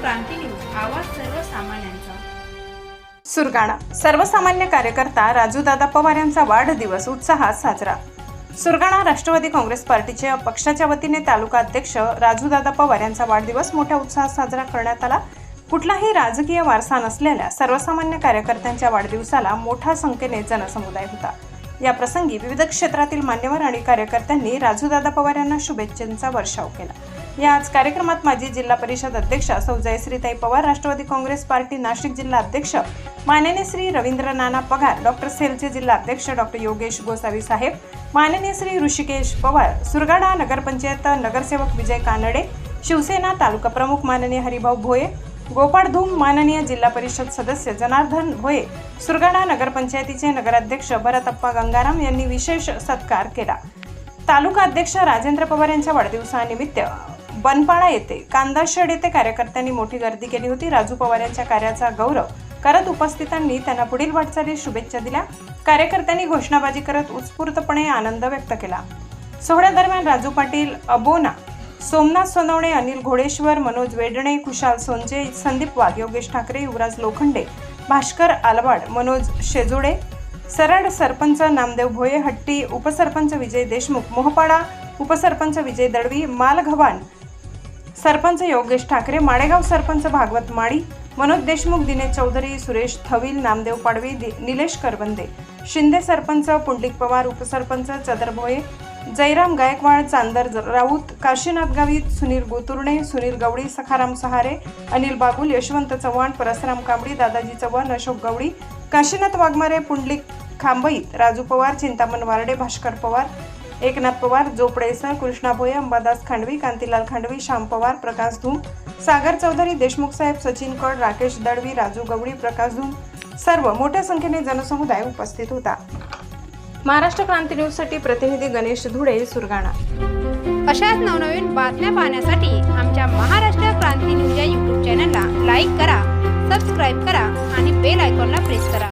क्रांती news आवाज सर्वसामान्यांचा. सुरगाणा. सर्वसामान्य कार्यकर्ता राजूदादा पवार यांचा वाढदिवस उत्साहात साजरा. सुरगाणा राष्ट्रवादी काँग्रेस पार्टीचे पक्षाच्या वतीने तालुका अध्यक्ष राजूदादा पवार यांचा वाढदिवस मोठ्या उत्साहात साजरा करण्यात आला. कुठलाही राजकीय वारसा नसलेल्या सर्वसामान्य कार्यकर्त्यांच्या वाढदिवसाला मोठ्या संख्येने जनसमुदाय होता. या प्रसंगी विविध क्षेत्रातील मान्यवर आणि कार्यकर्त्यांनी राजूदादा पवार यांना शुभेच्छांचा वर्षाव केला. या आज कार्यक्रमात माजी जिल्हा परिषद अध्यक्षा सौ जयश्रीताई पवार राष्ट्रवादी काँग्रेस पार्टी नाशिक जिल्हा अध्यक्ष माननीय श्री रवींद्र नाना पगार डॉक्टर सेलचे जिल्हा अध्यक्ष डॉक्टर योगेश गोसावी साहेब माननीय श्री ऋषिकेश पवार सुरगाडा नगरपंचायत नगरसेवक विजय कानडे शिवसेना तालुका प्रमुख माननीय हरिभाऊ भोये गोपाळ धूम माननीय जिल्हा परिषद सदस्य जनार्दन भोये सुरगाडा नगरपंचायतीचे नगराध्यक्ष भरतप्पा गंगाराम यांनी विशेष सत्कार केला. तालुका अध्यक्ष राजेंद्र पवार यांच्या वाढदिवसानिमित्त बनपाडा येथे कांदाशेड येथे कार्यकर्त्यांनी मोठी गर्दी केली होती. राजू पवार यांच्या कार्याचा गौरव करत उपस्थितांनी त्यांना पुढील वाटचालीस शुभेच्छा दिल्या. कार्यकर्त्यांनी घोषणाबाजी करत उत्स्फूर्तपणे आनंद व्यक्त केला. सोहळ्यादरम्यान राजू पाटील अबोना सोमनाथ सोनवणे अनिल घोडेश्वर मनोज वेडणे कुशाल सोनजे संदीप वाघ योगेश ठाकरे युवराज लोखंडे भास्कर आलवाड मनोज शेजुडे सरड सरपंच नामदेव भोये हट्टी उपसरपंच विजय देशमुख मोहपाडा उपसरपंच विजय दळवी मालघवान सरपंच योगेश ठाकरे माडेगाव सरपंच भागवत माळी मनोज देशमुख दिनेश चौधरी सुरेश थविल नामदेव पाडवी दि- निलेश करवंदे शिंदे सरपंच पुंडलिक पवार उपसरपंच चदर भोये जयराम गायकवाड चांदर राऊत काशीनाथ गावित सुनील गोतुर्णे सुनील गवळी सखाराम सहारे अनिल बागुल यशवंत चव्हाण परसराम कांबळी दादाजी चव्हाण अशोक गवळी काशीनाथ वाघमारे पुंडलिक खांबईत राजू पवार चिंतामण वारडे भास्कर पवार एकनाथ पवार जोपडेसर कृष्णा भोये अंबादास खांडवी कांतीलाल खांडवी श्याम पवार प्रकाश धूम सागर चौधरी देशमुख साहेब सचिन कड राकेश दळवी राजू गवळी प्रकाश धूम सर्व मोठ्या संख्येने जनसमुदाय उपस्थित होता. महाराष्ट्र क्रांती न्यूजसाठी प्रतिनिधी गणेश धुळे सुरगाणा. अशाच नवनवीन बातम्या पाहण्यासाठी आमच्या महाराष्ट्र क्रांती न्यूज या यूट्यूब चॅनलला लाईक करा सबस्क्राईब करा आणि बेल आयकॉनला प्रेस करा.